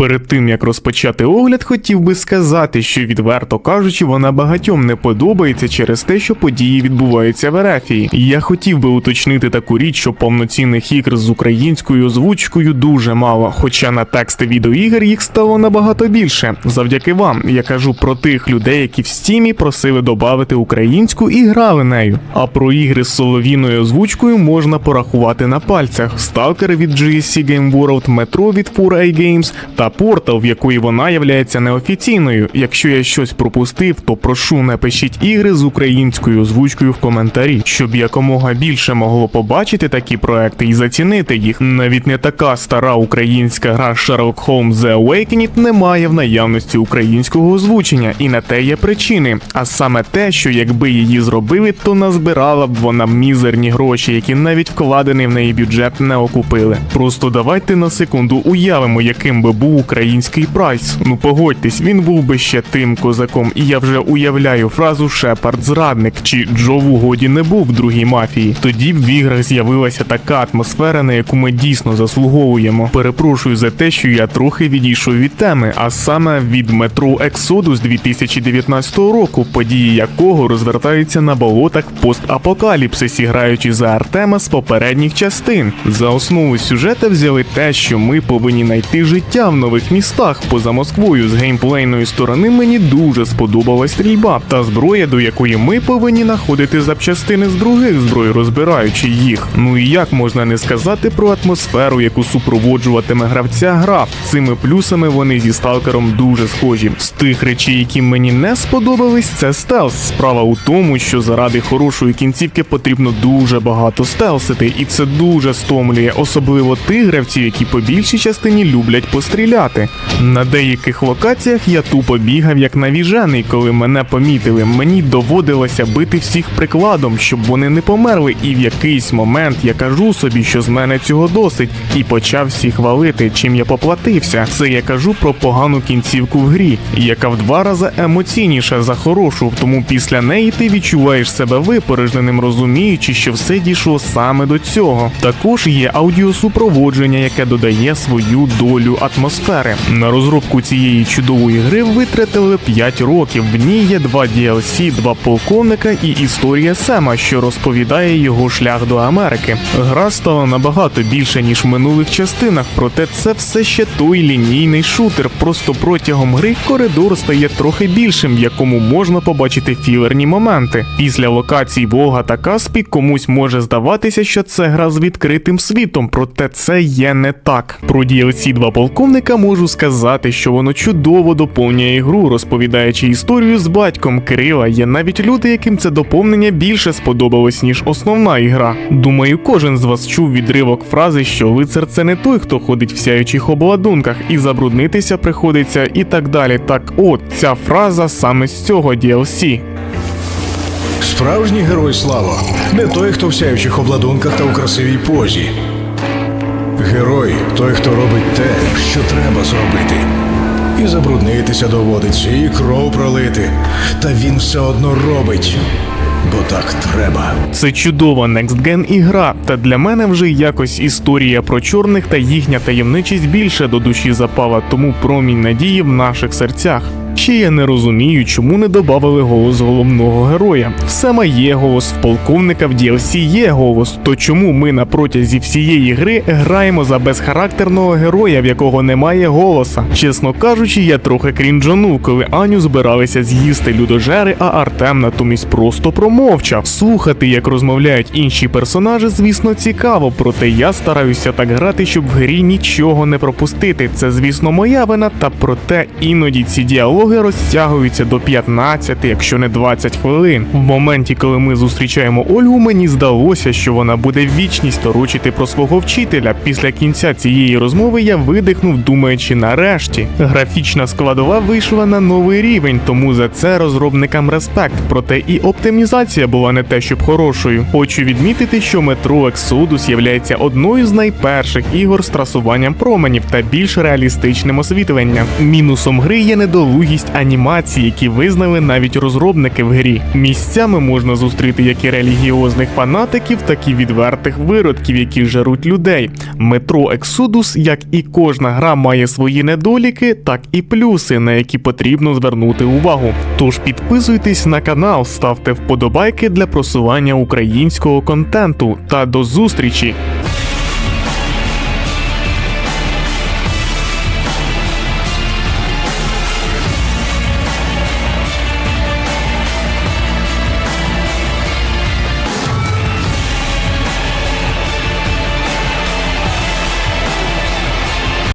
Перед тим як розпочати огляд, хотів би сказати, що відверто кажучи, вона багатьом не подобається через те, що події відбуваються в Ерефії. Я хотів би уточнити таку річ, що повноцінних ігр з українською озвучкою дуже мало, хоча на тексти відеоігр їх стало набагато більше. Завдяки вам я кажу про тих людей, які в стімі просили додати українську і грали нею. А про ігри з соловіною озвучкою можна порахувати на пальцях: Stalker від GSC Game World, Metro від 4A Games та Portal, в якої вона являється неофіційною. Якщо я щось пропустив, то прошу напишіть ігри з українською озвучкою в коментарі, щоб якомога більше могло побачити такі проекти і зацінити їх. Навіть не така стара українська гра Sherlock Holmes The Awakened не має в наявності українського озвучення, і на те є причини. А саме те, що якби її зробили, то назбирала б вона мізерні гроші, які навіть вкладений в неї бюджет не окупили. Просто давайте на секунду уявимо, яким би був український прайс. Ну погодьтесь, він був би ще тим козаком, і я вже уявляю фразу Шепард зрадник чи Джо в угоді не був в другій мафії. Тоді б в іграх з'явилася така атмосфера, на яку ми дійсно заслуговуємо. Перепрошую за те, що я трохи відійшов від теми, а саме від метро Exodus 2019 року, події якого розвертаються на болотах в постапокаліпсисі, граючи за Артема з попередніх частин. За основу сюжета взяли те, що ми повинні знайти життя в нових містах поза Москвою. З геймплейної сторони мені дуже сподобалась стрільба та зброя, до якої ми повинні знаходити запчастини з других зброй, розбираючи їх. Ну і як можна не сказати про атмосферу, яку супроводжуватиме гравця гра. Цими плюсами вони зі сталкером дуже схожі. З тих речей, які мені не сподобались, це стелс. Справа у тому, що заради хорошої кінцівки потрібно дуже багато стелсити, і це дуже стомлює, особливо тих гравців, які по більшій частині люблять постріляти. На деяких локаціях я тупо бігав як навіжений, коли мене помітили. Мені доводилося бити всіх прикладом, щоб вони не померли. І в якийсь момент я кажу собі, що з мене цього досить, і почав всіх валити, чим я поплатився. Це я кажу про погану кінцівку в грі, яка в два рази емоційніша за хорошу, тому після неї ти відчуваєш себе випорожненим, розуміючи, що все дійшло саме до цього. Також є аудіосупроводження, яке додає свою долю атмосфери. На розробку цієї чудової гри витратили 5 років. В ній є два DLC, два полковника і історія Сема, що розповідає його шлях до Америки. Гра стала набагато більше ніж в минулих частинах, проте це все ще той лінійний шутер. Просто протягом гри коридор стає трохи більшим, в якому можна побачити філерні моменти. Після локацій Волга та Каспі комусь може здаватися, що це гра з відкритим світом, проте це є не так. Про DLC два полковника можу сказати, що воно чудово доповнює гру, розповідаючи історію з батьком Кирила. Є навіть люди, яким це доповнення більше сподобалось, ніж основна ігра. Думаю, кожен з вас чув відривок фрази, що лицар це не той, хто ходить в сяючих обладунках, і забруднитися приходиться, і так далі. Так от ця фраза саме з цього DLC. Справжній герой слава не той, хто в сяючих обладунках та у красивій позі. Герой той, хто робить те, що треба зробити. І забруднитися доводиться, і кров пролити. Та він все одно робить, бо так треба. Це чудова Gen ігра, та для мене вже якось історія про чорних та їхня таємничість більше до душі запала, тому промінь надії в наших серцях. Ще я не розумію, чому не додавали голос головного героя. В Сема є голос, в полковника в DLC є голос. То чому ми на протязі всієї гри граємо за безхарактерного героя, в якого немає голоса? Чесно кажучи, я трохи крінжанув, коли Аню збиралися з'їсти людожери, а Артем натомість просто промовчав. Слухати, як розмовляють інші персонажі, звісно, цікаво, проте я стараюся так грати, щоб в грі нічого не пропустити. Це, звісно, моя вина, та проте іноді ці діалоги розтягуються до 15, якщо не 20 хвилин. В моменті, коли ми зустрічаємо Ольгу, мені здалося, що вона буде вічність торочити про свого вчителя. Після кінця цієї розмови я видихнув, думаючи нарешті. Графічна складова вийшла на новий рівень, тому за це розробникам респект. Проте і оптимізація була не те, щоб хорошою. Хочу відмітити, що метро Exodus являється одною з найперших ігор з трасуванням променів та більш реалістичним освітленням. Мінусом гри є недолугі бездоїсть анімації, які визнали навіть розробники в грі. Місцями можна зустріти як і релігіозних фанатиків, так і відвертих виродків, які жаруть людей. Метро Exodus, як і кожна гра, має свої недоліки, так і плюси, на які потрібно звернути увагу. Тож підписуйтесь на канал, ставте вподобайки для просування українського контенту та до зустрічі!